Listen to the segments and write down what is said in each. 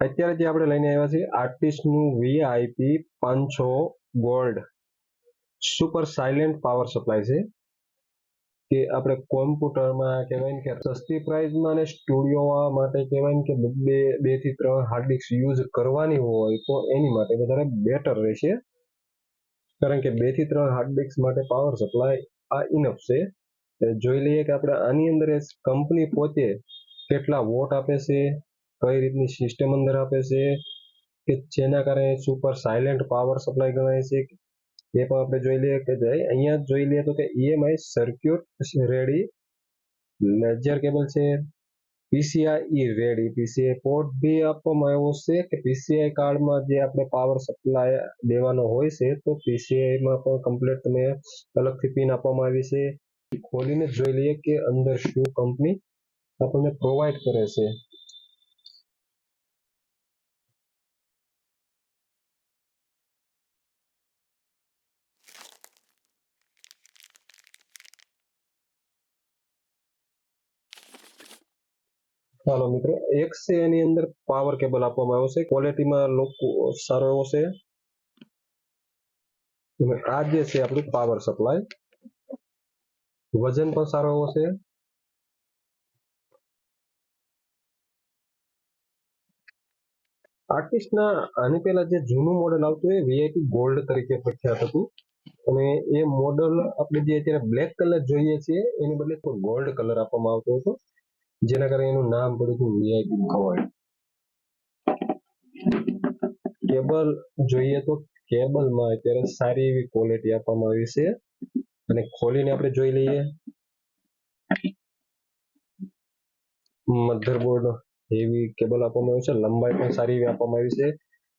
અત્યારે જે આપણે લઈને આવ્યા છીએ આર્ટિસ્ટનું વીઆઈપી પાંચસો gold super silent power supply છે. કે આપણે કોમ્પ્યુટરમાં કહેવાય ને કે સસ્તી પ્રાઇસમાં અને સ્ટુડિયો માટે કહેવાય ને કે બે બેથી ત્રણ હાર્ડ ડિસ્ક યુઝ કરવાની હોય તો એની માટે વધારે બેટર રહેશે. કારણ કે બેથી ત્રણ હાર્ડ ડિસ્ક માટે પાવર સપ્લાય આ ઇનફ છે. જોઈ લઈએ કે આપણે આની અંદર કંપની પોતે કેટલા વોટ આપે છે કઈ રીતની સિસ્ટમ અંદર આપે છે કે જેના કારણે સુપર સાયલેન્ટ પાવર સપ્લાય ગણાય છે? એ પણ આપણે જોઈ લઈએ કે અહીંયા જોઈ લઈએ તો કે EMI circuit ready ledger cable છે પીસીઆઈ રેડી પીસીઆઈ પોર્ટ બી આપવામાં આવ્યો છે કે પીસીઆઈ કાર્ડમાં જે આપણે પાવર સપ્લાય દેવાનો હોય છે તો પીસીઆઈમાં પણ કમ્પ્લીટ તમે અલગથી પિન આપવામાં આવી છે. ખોલીને જોઈ લઈએ કે અંદર શું કંપની આપણને પ્રોવાઈડ કરે છે. ચાલો મિત્રો એક એની અંદર પાવર કેબલ આપવામાં આવ્યો છે. ક્વોલિટીમાં લોકો સારો એવો છે. આ જે છે આપણું પાવર સપ્લાય વજન પણ સારો એવો છે. આર્ટિસ્ટના આની પહેલા જે જૂનું મોડેલ આવતું એ વીઆઈપી ગોલ્ડ તરીકે પ્રખ્યાત હતું. અને એ મોડલ આપણે જે અત્યારે બ્લેક કલર જોઈએ છીએ, એની બદલે ગોલ્ડ કલર આપવામાં આવતો હતો. જેના કારણે એનું નામ પડ્યું હતું વીઆઈપી કવર્ડ કેબલ જોઈએ તો કેબલમાં અત્યારે સારી એવી ક્વોલિટી આપવામાં આવી છે. અને ખોલીને આપણે જોઈ લઈએ. મધરબોર્ડ એવી કેબલ આપવામાં આવી છે. લંબાઈ પણ સારી એવી આપવામાં આવી છે.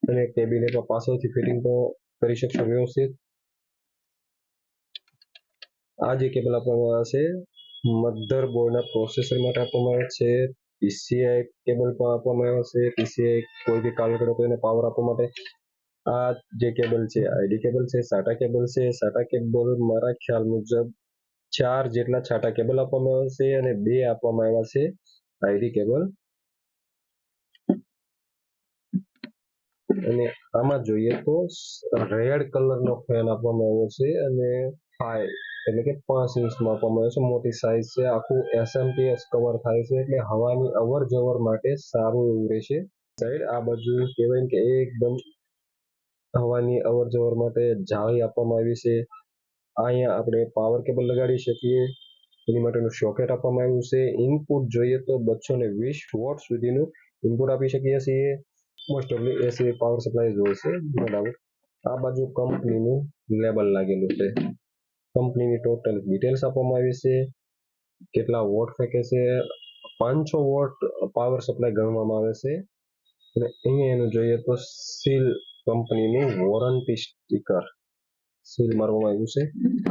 અને કેબિનેટમાં પાછળથી ફિટિંગ તો કરી શકશો વ્યવસ્થિત. આ જે કેબલ આપવામાં આવે છે મધરબોર્ડના પ્રોસેસર માટે આપવામાં આવે છે. પીસીઆઈ કેબલ પણ આપવામાં આવે છે. પીસીઆઈ કોઈ બી કાર્ડ કરો તો પાવર આપવા માટે. આ જે કેબલ છે આઈડી કેબલ છે સાટા કેબલ છે. સાટા કેબલ મારા ખ્યાલ મુજબ ચાર જેટલા છાટા કેબલ આપવામાં આવશે અને બે આપવામાં આવ્યા છે આઈડી કેબલ અને આમાં જોઈએ તો રેડ કલરનો ફેન આપવામાં આવ્યો છે અને ફાઈવ એટલે કે પાંચ ઇંચમાં આપવામાં આવ્યો છે. મોટી સાઇઝ છે. આખું એસએમટીએસ કવર થાય છે એટલે હવાની અવર જવર માટે સારું એવું રહેશે. સાઈડ આ બાજુ કહેવાય કે એકદમ હવાની અવર જવર માટે જાળી આપવામાં આવી છે. અહીંયા આપણે પાવર કેબલ લગાડી શકીએ. એની માટેનું સોકેટ આપવામાં આવ્યું છે. ઇનપુટ જોઈએ તો બસો ને વીસ વોટ સુધીનું ઇનપુટ આપી શકીએ છીએ. મોસ્ટ ઓફલી એસી પાવર સપ્લાય હોય નો આ બાજુ કંપનીનું લેબલ લાગેલું છે. કંપનીની ટોટલ ડિટેલ્સ આપવામાં આવી છે. કેટલા વોટ ફેંકે છે? પાંચસો વોટ પાવર સપ્લાય ગણવામાં આવે છે. અને અહીંયા એનું જોઈએ તો સીલ કંપનીનું વોરંટી સ્ટીકર સીલ મારવામાં આવ્યું છે.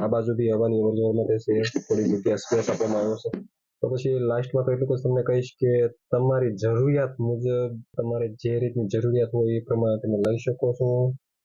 આ બાજુ બી હવાની અવર માટે છે, થોડી જગ્યા સ્પેસ આપવામાં આવ્યો છે. તો પછી લાસ્ટમાં તો એટલું જ તમને કહીશ કે તમારી જરૂરિયાત મુજબ, તમારે જે રીતની જરૂરિયાત હોય એ પ્રમાણે તમે લઈ શકો છો.